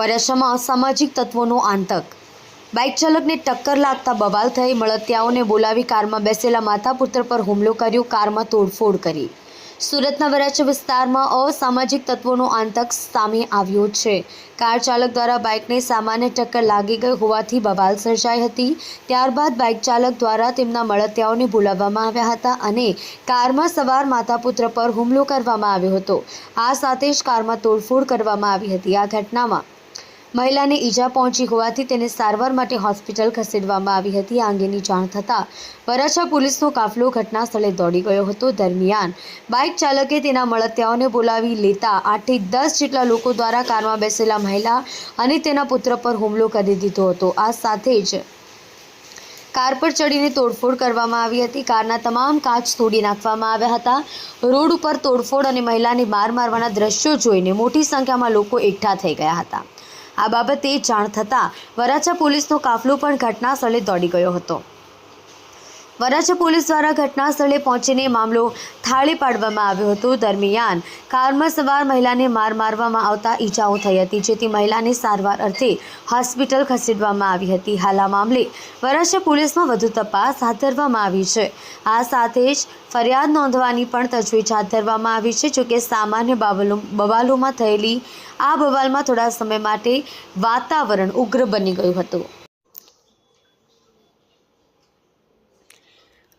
વરાછામાં અસામાજિક તત્વોનો આંતક. બાઇક ચાલકને ટક્કર લાગતા બવાલ થઈ મળતિયાઓને બોલાવી કારમાં બેસેલા માથાપુત્ર પર હુમલો કર્યો, કારમાં તોડફોડ કરી. સુરતના વરાછા વિસ્તારમાં અસામાજિક તત્વોનો આંતક સામે આવ્યો છે. કાર ચાલક દ્વારા બાઇકને સામાન્ય ટક્કર લાગી ગઈ હોવાથી બવાલ સર્જાઈ હતી. ત્યારબાદ બાઇક ચાલક દ્વારા તેમના મળતિયાઓને બોલાવવામાં આવ્યા હતા અને કારમાં સવાર માતાપુત્ર પર હુમલો કરવામાં આવ્યો હતો. આ સાથે જ કારમાં તોડફોડ કરવામાં આવી હતી. આ ઘટનામાં મહિલાને ઈજા પહોંચી હોવાથી તેને સારવાર માટે હોસ્પિટલ ખસેડવામાં આવી હતી. આ અંગેની જાણ થતાં વરાછા પોલીસનો કાફલો ઘટના સ્થળે દોડી ગયો હતો. દરમિયાન બાઇક ચાલકે તેના મળતિયાઓને બોલાવી લેતા આઠથી દસ જેટલા લોકો દ્વારા કારમાં બેસેલા મહિલા અને તેના પુત્ર પર હુમલો કરી દીધો હતો. આ સાથે જ કાર પર ચડીને તોડફોડ કરવામાં આવી હતી. કારના તમામ કાચ તોડી નાખવામાં આવ્યા હતા. રોડ ઉપર તોડફોડ અને મહિલાને માર મારવાના દ્રશ્યો જોઈને મોટી સંખ્યામાં લોકો એકઠા થઈ ગયા હતા. આ બાબતે જાણ થતાં વરાછા પોલીસનો કાફલો પણ ઘટના સ્થળે દોડી ગયો હતો. વરાછા પોલીસ દ્વારા ઘટના સ્થળે પહોંચીને મામલો થાળે પાડવામાં આવ્યો હતો. દરમિયાન કારમાં સવાર મહિલાને માર મારવામાં આવતા ઈજાઓ થઈ હતી, જેથી મહિલાને સારવાર અર્થે હોસ્પિટલ ખસેડવામાં આવી હતી. હાલ આ મામલે વરાછા પોલીસમાં વધુ તપાસ હાથ ધરવામાં આવી છે. આ સાથે જ ફરિયાદ નોંધવાની પણ તજવીજ હાથ ધરવામાં આવી છે, જોકે સામાન્ય બાબલો બવાલોમાં થયેલી આ બવાલમાં થોડા સમય માટે વાતાવરણ ઉગ્ર બની ગયું હતું.